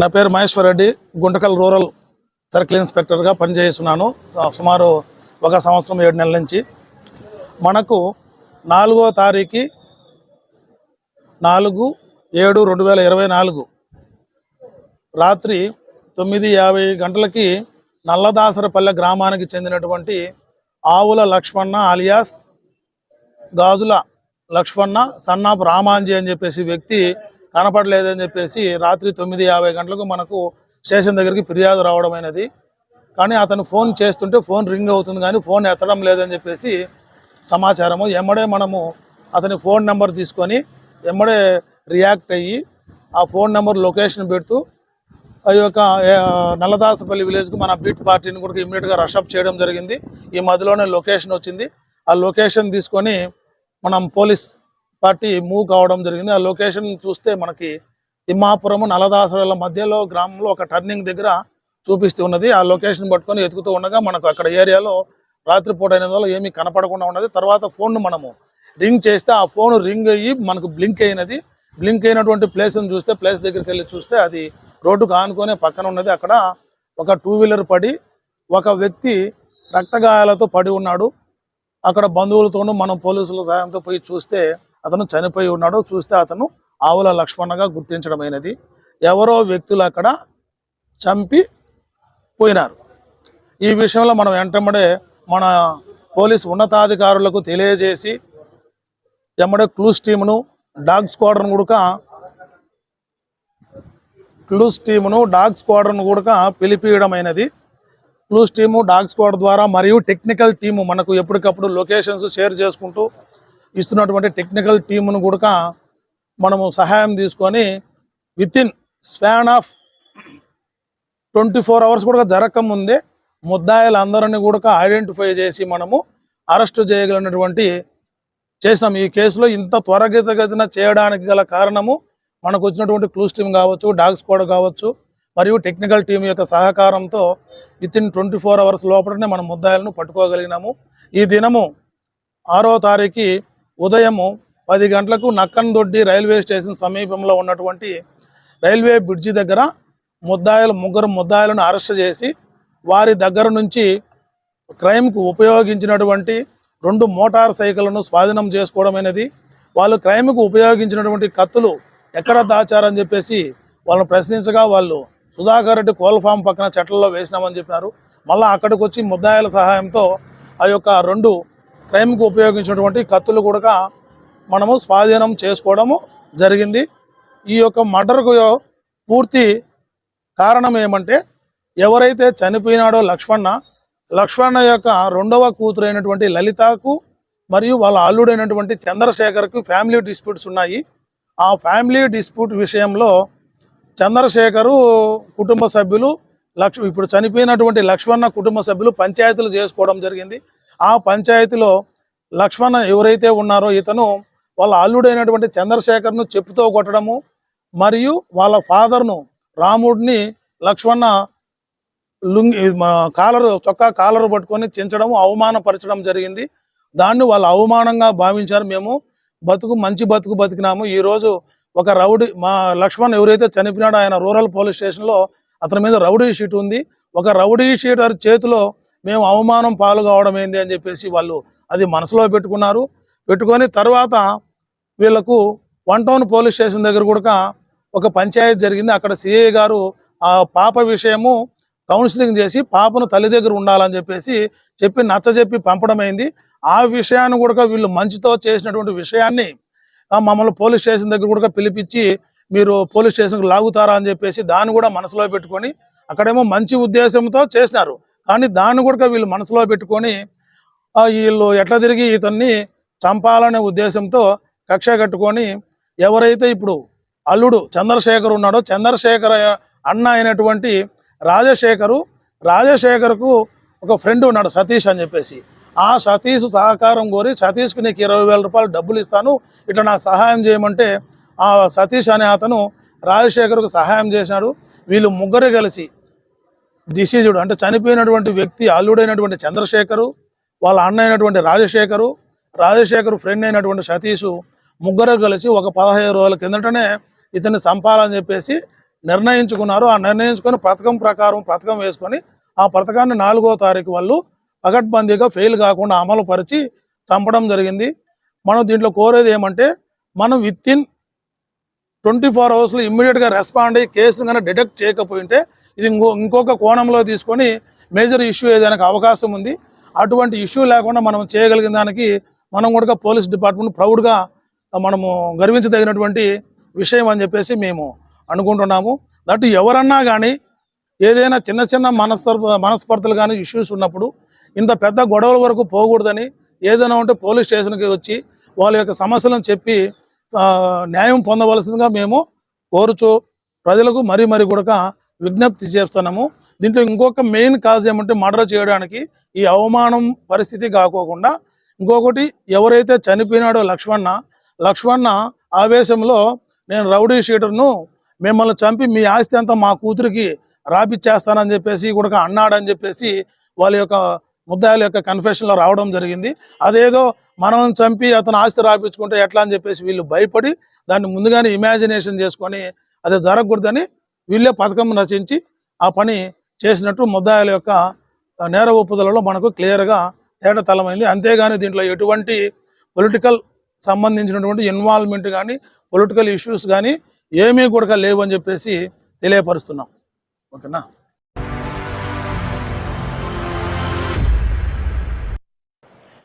నా పేరు Maheshwar Reddy. Guntakal rural circle ఇన్స్పెక్టర్గా పనిచేస్తున్నాను. సుమారు ఒక సంవత్సరం ఏడు నెలల నుంచి. మనకు నాలుగో తారీఖు నాలుగు ఏడు రెండు వేల ఇరవై నాలుగు. రాత్రి తొమ్మిది యాభై గంటలకి నల్లదాసరపల్లె గ్రామానికి చెందినటువంటి ఆవుల లక్ష్మణ అలియాస్ గాజుల లక్ష్మణ సన్నాపు రామాంజీ అని చెప్పేసి వ్యక్తి కనపడలేదని చెప్పేసి రాత్రి తొమ్మిది యాభై గంటలకు మనకు స్టేషన్ దగ్గరికి ఫిర్యాదు రావడం అయినది. కానీ అతను ఫోన్ చేస్తుంటే ఫోన్ రింగ్ అవుతుంది కానీ ఫోన్ ఎత్తడం లేదని చెప్పేసి సమాచారము. ఎమ్మడే మనము అతని ఫోన్ నెంబర్ తీసుకొని ఎమ్మడే రియాక్ట్ అయ్యి ఆ ఫోన్ నెంబర్ లొకేషన్ పెడుతూ ఆ యొక్క నల్లదాసపల్లి విలేజ్కి మన బీట్ పార్టీని కూడా ఇమ్మీడియట్గా రషప్ చేయడం జరిగింది. ఈ మధ్యలోనే లొకేషన్ వచ్చింది. ఆ లొకేషన్ తీసుకొని మనం పోలీస్ పార్టీ మూవ్ కావడం జరిగింది. ఆ లొకేషన్ చూస్తే మనకి తిమ్మాపురము నల్లదాసరాల మధ్యలో గ్రామంలో ఒక టర్నింగ్ దగ్గర చూపిస్తూ ఉన్నది. ఆ లొకేషన్ పట్టుకొని ఎతుకుతూ ఉండగా మనకు అక్కడ ఏరియాలో రాత్రిపూట అయిన వల్ల ఏమీ కనపడకుండా ఉన్నది. తర్వాత ఫోన్ మనము రింగ్ చేస్తే ఆ ఫోన్ రింగ్ అయ్యి మనకు బ్లింక్ అయినది. బ్లింక్ అయినటువంటి ప్లేస్ని చూస్తే ప్లేస్ దగ్గరికి వెళ్ళి చూస్తే అది రోడ్డుకు ఆనుకొని పక్కన ఉన్నది. అక్కడ ఒక టూ వీలర్ పడి ఒక వ్యక్తి రక్తగాయాలతో పడి ఉన్నాడు. అక్కడ బంధువులతోనూ మనం పోలీసుల సాయంతో పోయి చూస్తే అతను చనిపోయి ఉన్నాడు చూస్తే అతను ఆవుల లక్ష్మణగా గుర్తించడమైనది. ఎవరో వ్యక్తులు అక్కడ చంపి పోయినారు. ఈ విషయంలో మనం వెంటబడే మన పోలీస్ ఉన్నతాధికారులకు తెలియజేసి ఎమ్మడే క్లూస్ టీమును డాగ్ స్క్వాడ్రన్ కూడా క్లూస్ టీమును డాగ్ స్క్వాడ్రన్ కూడా పిలిపియడమైనది. క్లూస్ టీము డాగ్ స్క్వాడ్ ద్వారా మరియు టెక్నికల్ టీము మనకు ఎప్పటికప్పుడు లొకేషన్స్ షేర్ చేసుకుంటూ ఇస్తున్నటువంటి టెక్నికల్ టీమును కూడా మనము సహాయం తీసుకొని within span of twenty four hours కూడా జరగకముందే ముద్దాయిలందరినీ కూడా ఐడెంటిఫై చేసి మనము అరెస్ట్ చేయగలిగినటువంటి చేసినాం. ఈ కేసులో ఇంత త్వరగతిగతిన చేయడానికి గల కారణము మనకు వచ్చినటువంటి క్లూస్ టీమ్ కావచ్చు డాగ్ స్క్వాడ్ కావచ్చు మరియు టెక్నికల్ టీం యొక్క సహకారంతో within twenty four hours లోపలనే మనం ముద్దాయిలను పట్టుకోగలిగినాము. ఈ దినము ఆరో తారీఖు ఉదయము పది గంటలకు నక్కన్దొడ్డి రైల్వే స్టేషన్ సమీపంలో ఉన్నటువంటి రైల్వే బ్రిడ్జి దగ్గర ముద్దాయిలు ముగ్గురు ముద్దాయిలను అరెస్ట్ చేసి వారి దగ్గర నుంచి క్రైమ్కు ఉపయోగించినటువంటి రెండు మోటార్ సైకిళ్ళను స్వాధీనం చేసుకోవడం అనేది వాళ్ళు క్రైమ్కు ఉపయోగించినటువంటి కత్తులు ఎక్కడ దాచారని చెప్పేసి వాళ్ళని ప్రశ్నించగా వాళ్ళు సుధాకర్ రెడ్డి కోల్ ఫామ్ పక్కన చెట్లలో వేసినామని చెప్పారు మళ్ళీ అక్కడికి వచ్చి ముద్దాయిల సహాయంతో ఆ యొక్క రెండు క్రైమ్కు ఉపయోగించినటువంటి కత్తులు కూడా మనము స్వాధీనం చేసుకోవడము జరిగింది. ఈ యొక్క మర్డర్కు పూర్తి కారణం ఏమంటే ఎవరైతే చనిపోయినాడో లక్ష్మణ లక్ష్మణ యొక్క రెండవ కూతురైనటువంటి లలితకు మరియు వాళ్ళ అల్లుడైనటువంటి చంద్రశేఖర్కు ఫ్యామిలీ డిస్ప్యూట్స్ ఉన్నాయి. ఆ ఫ్యామిలీ డిస్ప్యూట్ విషయంలో చంద్రశేఖరు కుటుంబ సభ్యులు లక్ష ఇప్పుడు చనిపోయినటువంటి లక్ష్మణ కుటుంబ సభ్యులు పంచాయతీలు చేసుకోవడం జరిగింది. ఆ పంచాయతీలో లక్ష్మణ ఎవరైతే ఉన్నారో ఇతను వాళ్ళ అల్లుడైనటువంటి చంద్రశేఖర్ను చెప్పుతో కొట్టడము మరియు వాళ్ళ ఫాదర్ను రాముడిని లక్ష్మణ లుంగి మా కాలర్ చొక్కా కాలర్ పట్టుకొని చించడము అవమానపరచడం జరిగింది. దాన్ని వాళ్ళు అవమానంగా భావించారు. మేము బతుకు మంచి బతుకు బతికినాము. ఈరోజు ఒక రౌడీ మా లక్ష్మణ్ ఎవరైతే చనిపోయినాడో ఆయన రూరల్ పోలీస్ స్టేషన్లో అతని మీద రౌడీ షీట్ ఉంది. ఒక రౌడీ షీటర్ చేతిలో మేము అవమానం పాలు కావడం ఏంది అని చెప్పేసి వాళ్ళు అది మనసులో పెట్టుకున్నారు. పెట్టుకొని తర్వాత వీళ్ళకు వన్ టౌన్ పోలీస్ స్టేషన్ దగ్గర కూడా ఒక పంచాయతీ జరిగింది. అక్కడ సిఐ గారు ఆ పాప విషయము కౌన్సిలింగ్ చేసి పాపను తల్లి దగ్గర ఉండాలని చెప్పేసి చెప్పి నచ్చజెప్పి పంపడం అయింది. ఆ విషయాన్ని కూడా వీళ్ళు మంచితో చేసినటువంటి విషయాన్ని మమ్మల్ని పోలీస్ స్టేషన్ దగ్గర కూడా పిలిపించి మీరు పోలీస్ స్టేషన్కి లాగుతారా అని చెప్పేసి దాన్ని కూడా మనసులో పెట్టుకొని అక్కడేమో మంచి ఉద్దేశంతో చేసినారు. కానీ దాన్ని కూడా వీళ్ళు మనసులో పెట్టుకొని వీళ్ళు ఎట్లా తిరిగి ఇతన్ని చంపాలనే ఉద్దేశంతో కక్ష కట్టుకొని ఎవరైతే ఇప్పుడు అల్లుడు చంద్రశేఖర్ ఉన్నాడో చంద్రశేఖర్ అన్న అయినటువంటి రాజశేఖరు రాజశేఖర్కు ఒక ఫ్రెండ్ ఉన్నాడు సతీష్ అని చెప్పేసి. ఆ సతీష్ సహకారం కోరి సతీష్కి నీకు ఇరవై వేల రూపాయలు డబ్బులు ఇస్తాను ఇట్లా నాకు సహాయం చేయమంటే ఆ సతీష్ అనే అతను రాజశేఖర్కు సహాయం చేశాడు. వీళ్ళు ముగ్గురు కలిసి డిసీజుడు అంటే చనిపోయినటువంటి వ్యక్తి అల్లుడైనటువంటి చంద్రశేఖరు వాళ్ళ అన్న అయినటువంటి రాజశేఖరు రాజశేఖర్ ఫ్రెండ్ అయినటువంటి సతీష్ ముగ్గురు కలిసి ఒక పదహైదు రోజుల కిందటనే ఇతన్ని చంపాలని చెప్పేసి నిర్ణయించుకున్నారు. ఆ నిర్ణయించుకొని పథకం ప్రకారం పథకం వేసుకొని ఆ పథకాన్ని నాలుగో తారీఖు వాళ్ళు పగడ్బందీగా ఫెయిల్ కాకుండా అమలు పరిచి చంపడం జరిగింది. మనం దీంట్లో కోరేది ఏమంటే మనం విత్ ఇన్ ట్వంటీ ఫోర్ అవర్స్లో ఇమ్మీడియట్గా రెస్పాండ్ అయ్యి కేసును కనుక డిటెక్ట్ చేయకపోయింటే ఇది ఇంకో ఇంకొక కోణంలో తీసుకొని మేజర్ ఇష్యూ ఏదైనా అవకాశం ఉంది అటువంటి ఇష్యూ లేకుండా మనం చేయగలిగిన దానికి మనం కూడా పోలీస్ డిపార్ట్మెంట్ ప్రౌడ్గా మనము గర్వించదగినటువంటి విషయం అని చెప్పేసి మేము అనుకుంటున్నాము. దట్ ఎవరన్నా కానీ ఏదైనా చిన్న చిన్న మనస్ప మనస్పర్ధలు కానీ ఇష్యూస్ ఉన్నప్పుడు ఇంత పెద్ద గొడవల వరకు పోకూడదని ఏదైనా ఉంటే పోలీస్ స్టేషన్కి వచ్చి వాళ్ళ యొక్క సమస్యలను చెప్పి న్యాయం పొందవలసిందిగా మేము కోరుచు ప్రజలకు మరీ మరీ కూడా విజ్ఞప్తి చేస్తున్నాము. దీంట్లో ఇంకొక మెయిన్ కాజ్ ఏమంటే మర్డర్ చేయడానికి ఈ అవమానం పరిస్థితి కాకోకుండా ఇంకొకటి ఎవరైతే చనిపోయినాడో లక్ష్మణ లక్ష్మణ ఆవేశంలో నేను రౌడీ షీటర్ను మిమ్మల్ని చంపి మీ ఆస్తి అంతా మా కూతురికి రాపిచ్చేస్తానని చెప్పేసి కూడా అన్నాడని చెప్పేసి వాళ్ళ యొక్క ముద్దాయిల యొక్క కన్ఫెషన్లో రావడం జరిగింది. అదేదో మనం చంపి అతను ఆస్తి రాపించుకుంటే ఎట్లా అని చెప్పేసి వీళ్ళు భయపడి దాన్ని ముందుగానే ఇమాజినేషన్ చేసుకొని అది జరగకూడదని వీళ్ళే పథకం రచించి ఆ పని చేసినట్టు ముద్దాయిల యొక్క నేర ఒప్పుదలలో మనకు క్లియర్గా తేటతలమైంది అంతేగాని దీంట్లో ఎటువంటి పొలిటికల్ సంబంధించినటువంటి ఇన్వాల్వ్మెంట్ కానీ పొలిటికల్ ఇష్యూస్ కానీ ఏమీ కూడా లేవు అని చెప్పేసి తెలియపరుస్తున్నాం. ఓకేనా?